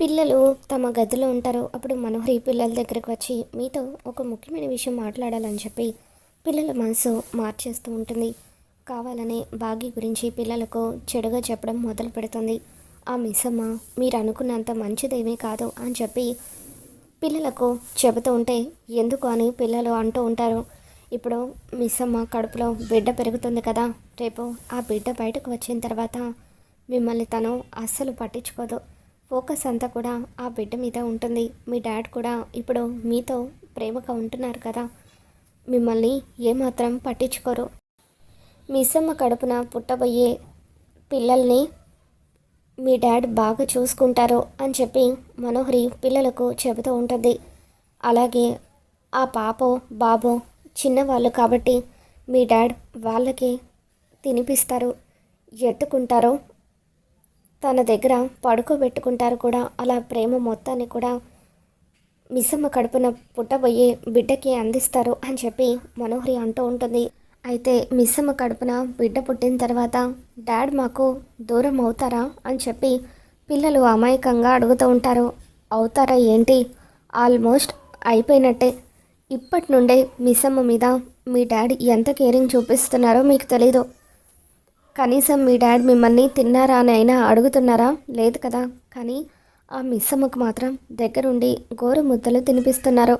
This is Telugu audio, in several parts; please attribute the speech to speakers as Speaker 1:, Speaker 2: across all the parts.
Speaker 1: పిల్లలు తమ గదిలో ఉంటారు. అప్పుడు మనోహరి పిల్లల దగ్గరకు వచ్చి మీతో ఒక ముఖ్యమైన విషయం మాట్లాడాలని చెప్పి పిల్లల మనసు మార్చేస్తూ ఉంటుంది. కావాలనే బాగి గురించి పిల్లలకు చెడుగా చెప్పడం మొదలు పెడుతుంది. ఆ మిస్సమ్మ మీరు అనుకున్నంత మంచిదేమీ కాదు అని చెప్పి పిల్లలకు చెబుతూ ఉంటే ఎందుకు అని పిల్లలు అంటూ ఉంటారు. ఇప్పుడు మిస్సమ్మ కడుపులో బిడ్డ పెరుగుతుంది కదా. రేపు ఆ బిడ్డ బయటకు వచ్చిన తర్వాత మిమ్మల్ని తను అస్సలు పట్టించుకోదు. ఫోకస్ అంతా కూడా ఆ బిడ్డ మీద ఉంటుంది. మీ డాడ్ కూడా ఇప్పుడు మీతో ప్రేమగా ఉంటున్నారు కదా. మిమ్మల్ని ఏమాత్రం పట్టించుకోరు. మిస్సమ్మ కడుపున పుట్టబోయే పిల్లల్ని మీ డాడ్ బాగా చూసుకుంటారు అని చెప్పి మనోహరి పిల్లలకు చెబుతూ ఉంటుంది. అలాగే ఆ పాపో బాబో చిన్నవాళ్ళు కాబట్టి మీ డాడ్ వాళ్ళకి తినిపిస్తారు ఎత్తుకుంటారు తన దగ్గర పడుకోబెట్టుకుంటారు కూడా. అలా ప్రేమ మొత్తాన్ని కూడా మిస్సమ్మ కడుపున పుట్టబోయే బిడ్డకి అందిస్తారు అని చెప్పి మనోహరి అంటూ ఉంటుంది. అయితే మిస్సమ్మ కడుపున బిడ్డ పుట్టిన తర్వాత డాడ్ మాకు దూరం అవుతారా అని చెప్పి పిల్లలు అమాయకంగా అడుగుతూ ఉంటారు. అవుతారా ఏంటి? ఆల్మోస్ట్ అయిపోయినట్టే. ఇప్పటి నుండే మిస్సమ్మ మీద మీ డాడీ ఎంత కేరింగ్ చూపిస్తున్నారో మీకు తెలీదు. కనీసం మీ డాడ్ మిమ్మల్ని తిన్నారా అని అయినా అడుగుతున్నారా? లేదు కదా. కానీ ఆ మిస్సమ్మకు మాత్రం దగ్గరుండి గోరు ముద్దలు తినిపిస్తున్నారు.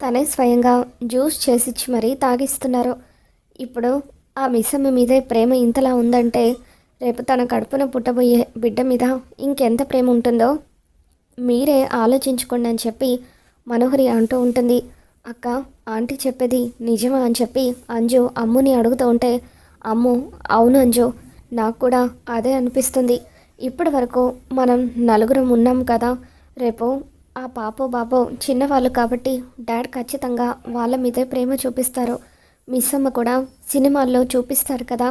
Speaker 1: తనే స్వయంగా జ్యూస్ చేసిచ్చి మరీ తాగిస్తున్నారు. ఇప్పుడు ఆ మిస్సమ్మ మీదే ప్రేమ ఇంతలా ఉందంటే రేపు తన కడుపున పుట్టబోయే బిడ్డ మీద ఇంకెంత ప్రేమ ఉంటుందో? మీరే ఆలోచించుకోండి అని చెప్పి మనోహరి అంటూ ఉంటుంది. అక్క ఆంటీ చెప్పేది నిజమా అని చెప్పి అంజు అమ్ముని అడుగుతూ ఉంటే అమ్ము అవును అంజు. నాకు కూడా అదే అనిపిస్తుంది. ఇప్పటి వరకు మనం నలుగురం ఉన్నాం కదా. రేపు ఆ పాపో బాబో చిన్నవాళ్ళు కాబట్టి డాడ్ ఖచ్చితంగా వాళ్ళ మీదే ప్రేమ చూపిస్తారు. మిస్ అమ్మ కూడా సినిమాల్లో చూపిస్తారు కదా.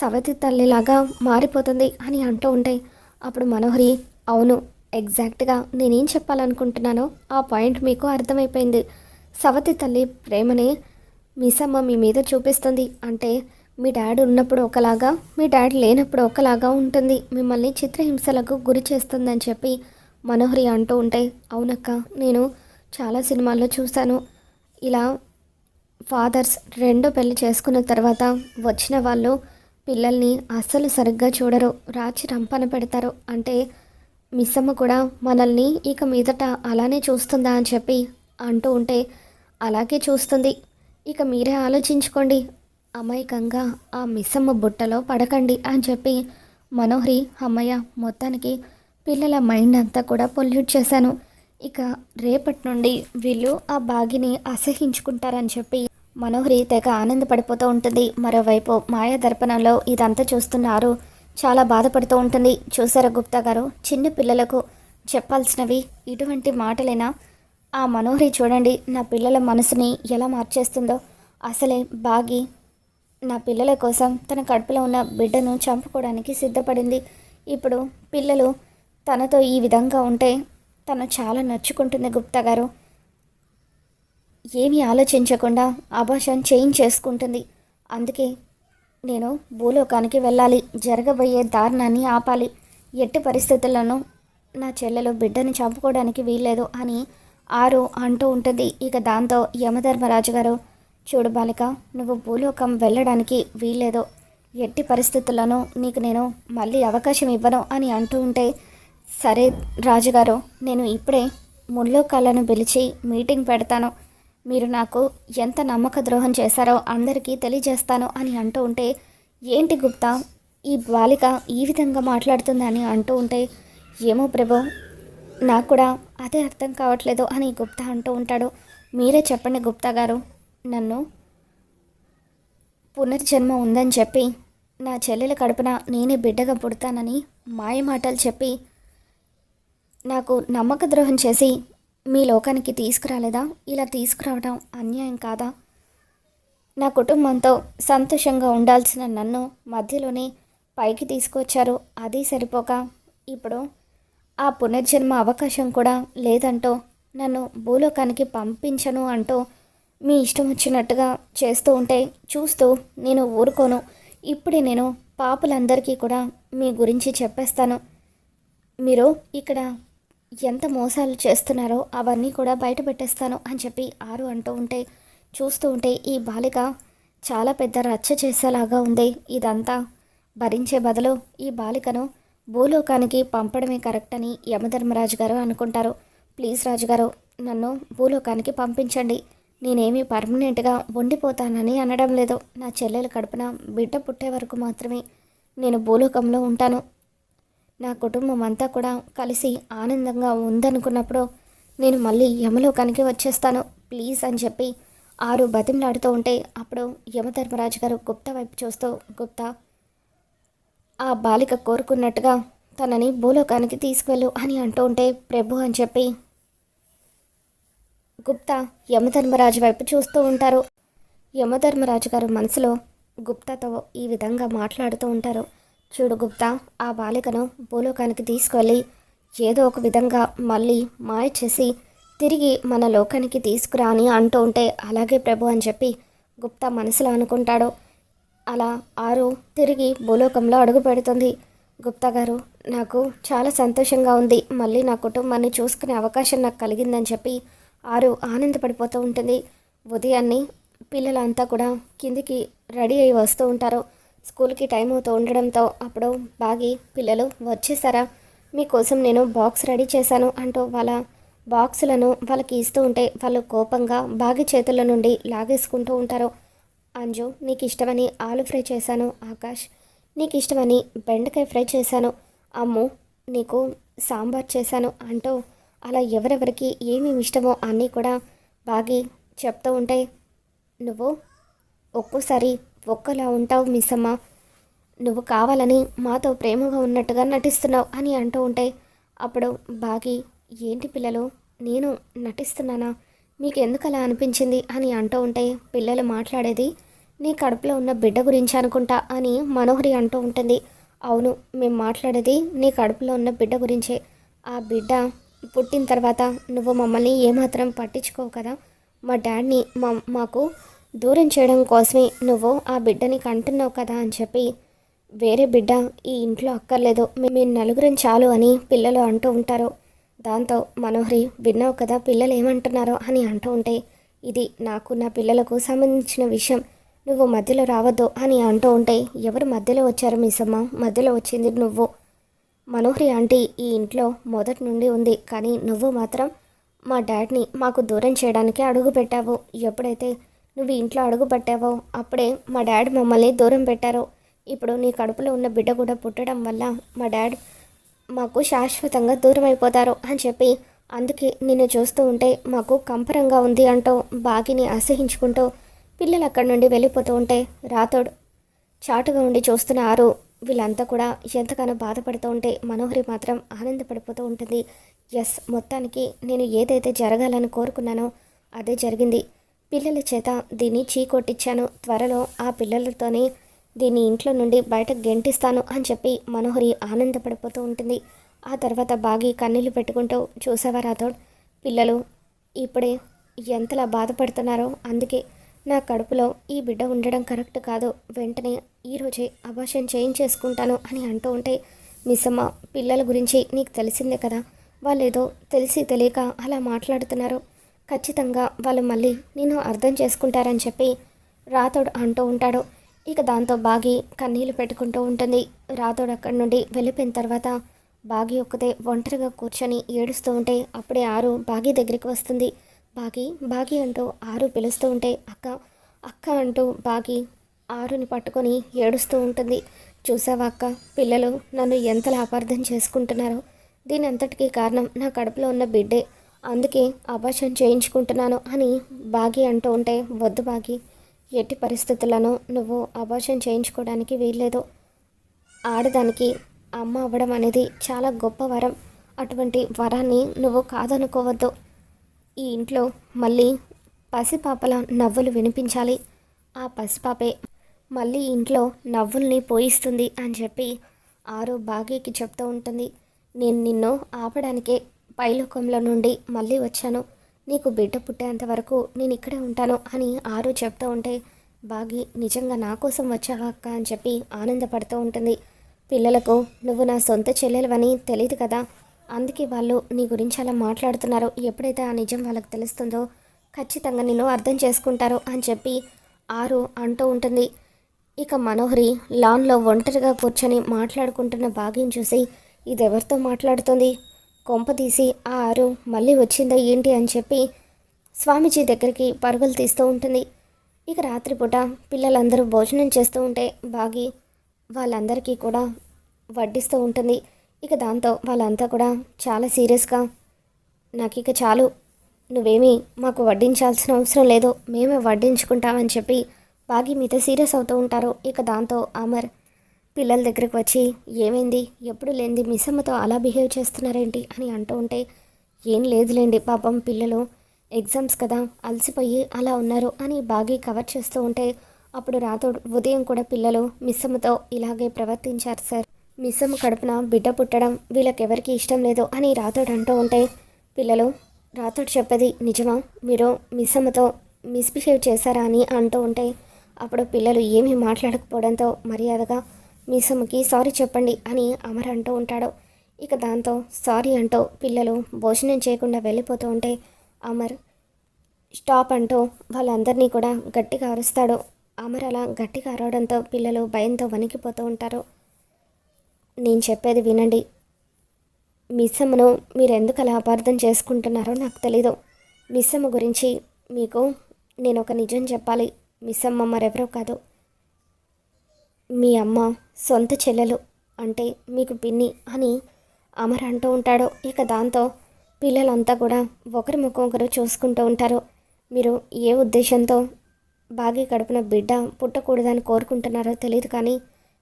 Speaker 1: సవతి తల్లిలాగా మారిపోతుంది అని అంటూ ఉంటే అప్పుడు మనోహరి అవును ఎగ్జాక్ట్గా నేనేం చెప్పాలనుకుంటున్నానో ఆ పాయింట్ మీకు అర్థమైపోయింది. సవతి తల్లి ప్రేమని మిసమ్మ మీ మీద చూపిస్తుంది అంటే మీ డాడ్ ఉన్నప్పుడు ఒకలాగా మీ డాడీ లేనప్పుడు ఒకలాగా ఉంటుంది. మిమ్మల్ని చిత్రహింసలకు గురి చేస్తుందని చెప్పి మనోహరి అంటూ ఉంటే అవునక్క నేను చాలా సినిమాల్లో చూశాను. ఇలా ఫాదర్స్ రెండో పెళ్ళి చేసుకున్న తర్వాత వచ్చిన వాళ్ళు పిల్లల్ని అస్సలు సరిగ్గా చూడరు రాచి రంపన పెడతారు. అంటే మిస్సమ్మ కూడా మనల్ని ఇక మీదట అలానే చూస్తుందా అని చెప్పి అంటూ ఉంటే అలాగే చూస్తుంది. ఇక మీరే ఆలోచించుకోండి అమాయకంగా ఆ మిస్సమ్మ బుట్టలో పడకండి అని చెప్పి మనోహరి అమ్మయ్య మొత్తానికి పిల్లల మైండ్ అంతా కూడా పొల్యూట్ చేశాను. ఇక రేపటి నుండి వీళ్ళు ఆ బాగిని అసహించుకుంటారని చెప్పి మనోహరి తెగ ఆనందపడిపోతూ ఉంటుంది. మరోవైపు మాయా దర్పణంలో ఇదంతా చూస్తున్నారు. చాలా బాధపడుతూ ఉంటుంది. చూసారా గుప్తా గారు? చిన్న పిల్లలకు చెప్పాల్సినవి ఇటువంటి మాటలేనా? ఆ మనోహరి చూడండి నా పిల్లల మనసుని ఎలా మార్చేస్తుందో. అసలే బాగి నా పిల్లల కోసం తన కడుపులో ఉన్న బిడ్డను చంపుకోవడానికి సిద్ధపడింది. ఇప్పుడు పిల్లలు తనతో ఈ విధంగా ఉంటే తను చాలా నచ్చుకుంటుంది గుప్తా గారు. ఏమీ ఆలోచించకుండా ఆభాషాన్ని చేంజ్ చేసుకుంటుంది. అందుకే నేను భూలోకానికి వెళ్ళాలి. జరగబోయే దారుణాన్ని ఆపాలి. ఎట్టి పరిస్థితుల్లోనూ నా చెల్లెలు బిడ్డను చంపుకోవడానికి వీల్లేదు అని ఆరు అంటూ ఉంటుంది. ఇక దాంతో యమధర్మరాజు గారు చూడు బాలిక నువ్వు భూలోకం వెళ్ళడానికి వీల్లేదో. ఎట్టి పరిస్థితుల్లోనూ నీకు నేను మళ్ళీ అవకాశం ఇవ్వను అని అంటూ ఉంటే సరే రాజుగారు నేను ఇప్పుడే ముల్లోకాలను పిలిచి మీటింగ్ పెడతాను. మీరు నాకు ఎంత నమ్మక ద్రోహం చేశారో అందరికీ తెలియజేస్తాను అని అంటూ ఉంటే ఏంటి గుప్తా ఈ బాలిక ఈ విధంగా మాట్లాడుతుందని అంటూ ఉంటే ఏమో ప్రభు నాకు కూడా అదే అర్థం కావట్లేదు అని గుప్తా అంటూ ఉంటాడు. మీరే చెప్పండి గుప్తా గారు. నన్ను పునర్జన్మ ఉందని చెప్పి నా చెల్లెల కడుపున నేనే బిడ్డగా పుడతానని మాయ మాటలు చెప్పి నాకు నమ్మక ద్రోహం చేసి మీ లోకానికి తీసుకురాలేదా? ఇలా తీసుకురావడం అన్యాయం కాదా? నా కుటుంబంతో సంతోషంగా ఉండాల్సిన నన్ను మధ్యలోనే పైకి తీసుకొచ్చారు అది సరిపోక ఇప్పుడు ఆ పునర్జన్మ అవకాశం కూడా లేదంటూ నన్ను భూలోకానికి పంపించను అంటూ మీ ఇష్టం వచ్చినట్టుగా చేస్తూ ఉంటే చూస్తూ నేను ఊరుకోను. ఇప్పుడే నేను పాపులందరికీ కూడా మీ గురించి చెప్పేస్తాను. మీరు ఇక్కడ ఎంత మోసాలు చేస్తున్నారో అవన్నీ కూడా బయట పెట్టేస్తాను అని చెప్పి ఆరు అంటూ ఉంటే చూస్తూ ఉంటే ఈ బాలిక చాలా పెద్ద రచ్చ చేసేలాగా ఉంది. ఇదంతా భరించే బదులు ఈ బాలికను భూలోకానికి పంపడమే కరెక్ట్ అని యమధర్మరాజు గారు అనుకుంటారు. ప్లీజ్ రాజుగారు నన్ను భూలోకానికి పంపించండి. నేనేమి పర్మనెంట్గా ఉండిపోతానని అనడం లేదు. నా చెల్లెల కడుపున బిడ్డ పుట్టే వరకు మాత్రమే నేను భూలోకంలో ఉంటాను. నా కుటుంబం అంతా కూడా కలిసి ఆనందంగా ఉందనుకున్నప్పుడు నేను మళ్ళీ యమలోకానికి వచ్చేస్తాను. ప్లీజ్ అని చెప్పి ఆరు బతిమలాడుతూ ఉంటే అప్పుడు యమధర్మరాజు గారు గుప్తా వైపు చూస్తూ గుప్తా ఆ బాలిక కోరుకున్నట్టుగా తనని భూలోకానికి తీసుకువెళ్ళు అని అంటూ ఉంటే ప్రభు అని చెప్పి గుప్తా యమధర్మరాజు వైపు చూస్తూ ఉంటారు. యమధర్మరాజు గారు మనసులో గుప్తాతో ఈ విధంగా మాట్లాడుతూ ఉంటారు. చూడు గుప్తా ఆ బాలికను భూలోకానికి తీసుకువెళ్ళి ఏదో ఒక విధంగా మళ్ళీ మాయ చేసి తిరిగి మన లోకానికి తీసుకురా అని అంటూ ఉంటే అలాగే ప్రభు అని చెప్పి గుప్తా మనసులో అనుకుంటాడు. అలా ఆరు తిరిగి భూలోకంలో అడుగు పెడుతుంది. గుప్తా గారు నాకు చాలా సంతోషంగా ఉంది. మళ్ళీ నా కుటుంబాన్ని చూసుకునే అవకాశం నాకు కలిగిందని చెప్పి ఆరు ఆనందపడిపోతూ ఉంటుంది. ఉదయాన్నే పిల్లలంతా కూడా కిందికి రెడీ అయ్యి వస్తూ ఉంటారు. స్కూల్కి టైం అవుతూ ఉండడంతో అప్పుడు బాగి పిల్లలు వచ్చేసారా? మీకోసం నేను బాక్స్ రెడీ చేశాను అంటూ వాళ్ళ బాక్సులను వాళ్ళకి ఇస్తూ ఉంటే వాళ్ళు కోపంగా బాగి చేతుల నుండి లాగేసుకుంటూ ఉంటారు. అంజు నీకు ఇష్టమని ఆలు ఫ్రై చేశాను ఆకాష్. నీకు ఇష్టమని బెండకాయ ఫ్రై చేశాను. అమ్ము నీకు సాంబార్ చేశాను అంటూ అలా ఎవరెవరికి ఏమేమి ఇష్టమో అన్నీ కూడా బాగి చెప్తూ ఉంటే నువ్వు ఒక్కోసారి ఒక్కలా ఉంటావు మిస్ అమ్మ నువ్వు కావాలని మాతో ప్రేమగా ఉన్నట్టుగా నటిస్తున్నావు అని అంటూ ఉంటే అప్పుడు బాగి ఏంటి పిల్లలు? నేను నటిస్తున్నానా? మీకు ఎందుకు అలా అనిపించింది? అని అంటూ ఉంటే పిల్లలు మాట్లాడేది నీ కడుపులో ఉన్న బిడ్డ గురించి అనుకుంటా అని మనోహరి అంటూ ఉంటుంది. అవును మేము మాట్లాడేది నీ కడుపులో ఉన్న బిడ్డ గురించే. ఆ బిడ్డ పుట్టిన తర్వాత నువ్వు మమ్మల్ని ఏమాత్రం పట్టించుకోవు కదా? మా డాడ్ని మా మాకు దూరం చేయడం కోసమే నువ్వు ఆ బిడ్డని కంటున్నావు కదా అని చెప్పి వేరే బిడ్డ ఈ ఇంట్లో అక్కర్లేదు. మేము నలుగురం చాలు అని పిల్లలు అంటూ ఉంటారు. దాంతో మనోహరి విన్నావు కదా పిల్లలు ఏమంటున్నారో? అని అంటూ ఉంటే ఇది నాకు నా పిల్లలకు సంబంధించిన విషయం. నువ్వు మధ్యలో రావద్దు అని అంటూ ఉంటే ఎవరు మధ్యలో వచ్చారు మిస్సమ్మ మధ్యలో వచ్చింది నువ్వు. మనోహరి ఆంటీ ఈ ఇంట్లో మొదటి నుండి ఉంది కానీ నువ్వు మాత్రం మా డాడ్ని మాకు దూరం చేయడానికి అడుగు పెట్టావు. ఎప్పుడైతే నువ్వు ఇంట్లో అడుగు పెట్టావో అప్పుడే మా డాడ్ మమ్మల్ని దూరం పెట్టారు. ఇప్పుడు నీ కడుపులో ఉన్న బిడ్డ కూడా పుట్టడం వల్ల మా డాడ్ మాకు శాశ్వతంగా దూరం అయిపోతారు అని చెప్పి అందుకే నిన్ను చూస్తూ ఉంటే మాకు కంపరంగా ఉంది అంటూ బాగిని అసహించుకుంటూ పిల్లలు అక్కడి నుండి వెళ్ళిపోతూ ఉంటే రాతోడు చాటుగా ఉండి చూస్తున్న ఆరు వీళ్ళంతా కూడా ఎంతగానో బాధపడుతూ ఉంటే మనోహరి మాత్రం ఆనందపడిపోతూ ఉంటుంది. ఎస్ మొత్తానికి నేను ఏదైతే జరగాలని కోరుకున్నానో అదే జరిగింది. పిల్లల చేత దీన్ని చీకొట్టించాను త్వరలో ఆ పిల్లలతోనే దీన్ని ఇంట్లో నుండి బయట గెంటిస్తాను అని చెప్పి మనోహరి ఆనందపడిపోతూ ఉంటుంది. ఆ తర్వాత బాగి కన్నీళ్ళు పెట్టుకుంటూ చూసావా రాథోడ్ పిల్లలు ఇప్పుడే ఎంతలా బాధపడుతున్నారో అందుకే నా కడుపులో ఈ బిడ్డ ఉండడం కరెక్ట్ కాదు. వెంటనే ఈరోజే అభాషణ చేయించేసుకుంటాను అని అంటూ ఉంటే మిస్సమ్మ పిల్లల గురించి నీకు తెలిసిందే కదా. వాళ్ళేదో తెలిసి తెలియక అలా మాట్లాడుతున్నారు. ఖచ్చితంగా వాళ్ళు మళ్ళీ నేను అర్థం చేసుకుంటారని చెప్పి రాతోడు అంటూ ఉంటాడు. ఇక దాంతో బాగి కన్నీళ్ళు పెట్టుకుంటూ ఉంటుంది. రాతోడు అక్కడి నుండి వెళ్ళిపోయిన తర్వాత బాగి ఒక్కతే ఒంటరిగా కూర్చొని ఏడుస్తూ ఉంటే అప్పుడే ఆరు బాగి దగ్గరికి వస్తుంది. బాగి బాగి అంటూ ఆరు పిలుస్తూ ఉంటే అక్క అక్క అంటూ బాగి ఆరుని పట్టుకొని ఏడుస్తూ ఉంటుంది. చూసావా అక్క పిల్లలు నన్ను ఎంతలా అపార్థం చేసుకుంటున్నారో? దీని అంతటికీ కారణం నా కడుపులో ఉన్న బిడ్డే. అందుకే అభాషణ చేయించుకుంటున్నాను అని బాగి అంటూ ఉంటే వద్దు బాగి ఎట్టి పరిస్థితులను నువ్వు అభాషణ చేయించుకోవడానికి వీల్లేదు. ఆడదానికి అమ్మ అవ్వడం అనేది చాలా గొప్ప వరం. అటువంటి వరాన్ని నువ్వు కాదనుకోవద్దు. ఈ ఇంట్లో మళ్ళీ పసిపాపల నవ్వులు వినిపించాలి. ఆ పసిపాపే మళ్ళీ ఇంట్లో నవ్వుల్ని పోయిస్తుంది అని చెప్పి ఆరు బాగీకి చెప్తూ ఉంటుంది. నేను నిన్ను ఆపడానికే పైలోకంలో నుండి మళ్ళీ వచ్చాను. నీకు బిడ్డ పుట్టేంత వరకు నేను ఇక్కడే ఉంటాను అని ఆరు చెప్తూ ఉంటే బాగి నిజంగా నా కోసం వచ్చావా అక్క అని చెప్పి ఆనందపడుతూ ఉంటుంది. పిల్లలకు నువ్వు నా సొంత చెల్లెలవని తెలియదు కదా. అందుకే వాళ్ళు నీ గురించి అలా మాట్లాడుతున్నారు. ఎప్పుడైతే ఆ నిజం వాళ్ళకి తెలుస్తుందో ఖచ్చితంగా నేను అర్థం చేసుకుంటారు అని చెప్పి ఆరు అంటూ ఉంటుంది. ఇక మనోహరి లాన్లో ఒంటరిగా కూర్చొని మాట్లాడుకుంటున్న భాగ్యం చూసి ఇది ఎవరితో మాట్లాడుతుంది? కొంప తీసి ఆ ఆరు మళ్ళీ వచ్చిందా ఏంటి అని చెప్పి స్వామీజీ దగ్గరికి పరుగులు తీస్తూ ఉంటుంది. ఇక రాత్రిపూట పిల్లలందరూ భోజనం చేస్తూ ఉంటే బాగి వాళ్ళందరికీ కూడా వడ్డిస్తూ ఉంటుంది. ఇక దాంతో వాళ్ళంతా కూడా చాలా సీరియస్గా నాకు ఇక చాలు. నువ్వేమీ మాకు వడ్డించాల్సిన అవసరం లేదు. మేమే వడ్డించుకుంటామని చెప్పి బాగి మీతో సీరియస్ అవుతూ ఉంటారు. ఇక దాంతో అమర్ పిల్లల దగ్గరకు వచ్చి ఏమైంది? ఎప్పుడు లేనిది మిస్సమ్మతో అలా బిహేవ్ చేస్తున్నారేంటి? అని అంటూ ఉంటే ఏం లేదులేండి పాపం పిల్లలు ఎగ్జామ్స్ కదా అలసిపోయి అలా ఉన్నారు అని బాగి కవర్ చేస్తూ ఉంటే అప్పుడు రాతోడు ఉదయం కూడా పిల్లలు మిస్సమ్మతో ఇలాగే ప్రవర్తించారు సార్. మిస్సమ్మ కడుపున బిడ్డ పుట్టడం వీళ్ళకెవరికి ఇష్టం లేదు అని రాతోడు అంటూ ఉంటే పిల్లలు రాతోడు చెప్పేది నిజమా? మీరు మిస్సమ్మతో మిస్బిహేవ్ చేశారా అని అంటూ ఉంటే అప్పుడు పిల్లలు ఏమీ మాట్లాడకపోవడంతో మర్యాదగా మిస్సమ్మకి సారీ చెప్పండి అని అమర్ అంటూ ఉంటాడు. ఇక దాంతో సారీ అంటూ పిల్లలు భోజనం చేయకుండా వెళ్ళిపోతూ ఉంటే అమర్ స్టాప్ అంటూ వాళ్ళందరినీ కూడా గట్టిగా అరుస్తాడు. అమర్ అలా గట్టిగా అరవడంతో పిల్లలు భయంతో వణికిపోతూ ఉంటారు. నేను చెప్పేది వినండి. మిస్సమ్మను మీరు ఎందుకు అలా అపార్థం చేసుకుంటున్నారో నాకు తెలీదు. మిస్సమ్మ గురించి మీకు నేను ఒక నిజం చెప్పాలి. మిస్సమ్మ మరెవరో కాదు. మీ అమ్మ సొంత చెల్లెలు అంటే మీకు పిన్ని అని అమర్ అంటూ ఉంటాడు. ఇక దాంతో పిల్లలంతా కూడా ఒకరి ముఖం ఒకరు చూసుకుంటూ ఉంటారు. మీరు ఏ ఉద్దేశంతో బాగా కడుపున బిడ్డ పుట్టకూడదని కోరుకుంటున్నారో తెలియదు కానీ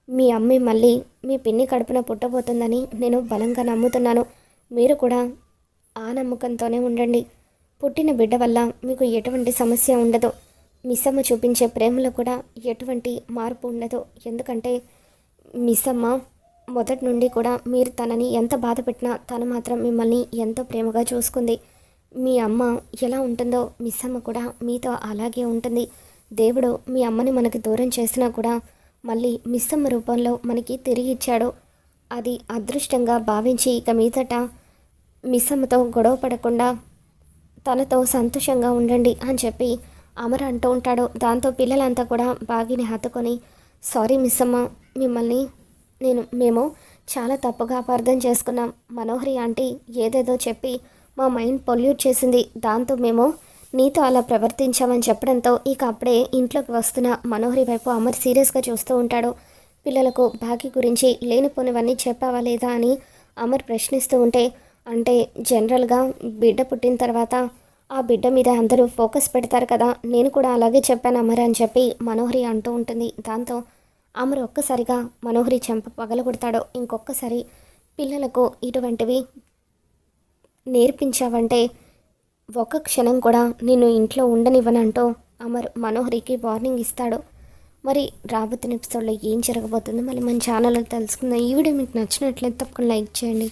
Speaker 1: మీ అమ్మి మళ్ళీ మీ పిన్ని కడుపున పుట్టబోతుందని నేను బలంగా నమ్ముతున్నాను. మీరు కూడా ఆ నమ్మకంతోనే ఉండండి. పుట్టిన బిడ్డ వల్ల మీకు ఎటువంటి సమస్య ఉండదు. మిస్సమ్మ చూపించే ప్రేమలో కూడా ఎటువంటి మార్పు ఉండదు. ఎందుకంటే మిస్సమ్మ మొదటి నుండి కూడా మీరు తనని ఎంత బాధ పెట్టినా తను మాత్రం మిమ్మల్ని ఎంతో ప్రేమగా చూసుకుంది. మీ అమ్మ ఎలా ఉంటుందో మిస్సమ్మ కూడా మీతో అలాగే ఉంటుంది. దేవుడు మీ అమ్మని మనకు దూరం చేసినా కూడా మళ్ళీ మిస్సమ్మ రూపంలో మనకి తిరిగి ఇచ్చాడు అది అదృష్టంగా భావించి ఇక మీదట మిస్సమ్మతో గొడవ పడకుండా తనతో సంతోషంగా ఉండండి అని చెప్పి అమర్ అంటూ ఉంటాడు. దాంతో పిల్లలంతా కూడా బాగిని హత్తుకొని సారీ మిస్సమ్మ మిమ్మల్ని నేను మేము చాలా తప్పుగా అపార్థం చేసుకున్నాం. మనోహరి ఆంటీ ఏదేదో చెప్పి మా మైండ్ పొల్యూట్ చేసింది. దాంతో మేము నీతో అలా ప్రవర్తించామని చెప్పడంతో ఇక అప్పుడే ఇంట్లోకి వస్తున్న మనోహరి వైపు అమర్ సీరియస్గా చూస్తూ ఉంటాడు. పిల్లలకు బాకీ గురించి లేనిపోనివన్నీ చెప్పావా లేదా అని అమర్ ప్రశ్నిస్తూ ఉంటే అంటే జనరల్గా బిడ్డ పుట్టిన తర్వాత ఆ బిడ్డ మీద అందరూ ఫోకస్ పెడతారు కదా నేను కూడా అలాగే చెప్పాను అమర్ అని చెప్పి మనోహరి అంటూ ఉంటుంది. దాంతో అమర్ ఒక్కసారిగా మనోహరి చెంప పగలగొడతాడు. ఇంకొకసారి పిల్లలకు ఇటువంటివి నేర్పించావంటే ఒక్క క్షణం కూడా నేను ఇంట్లో ఉండనివ్వనంటూ అమర్ మనోహరికి వార్నింగ్ ఇస్తాడు. మరి రాబోతున్న ఎపిసోడ్లో ఏం జరగబోతుందో మళ్ళీ మన ఛానల్లో తెలుసుకుందాం. ఈ వీడియో మీకు నచ్చినట్లయితే తప్పకుండా లైక్ చేయండి.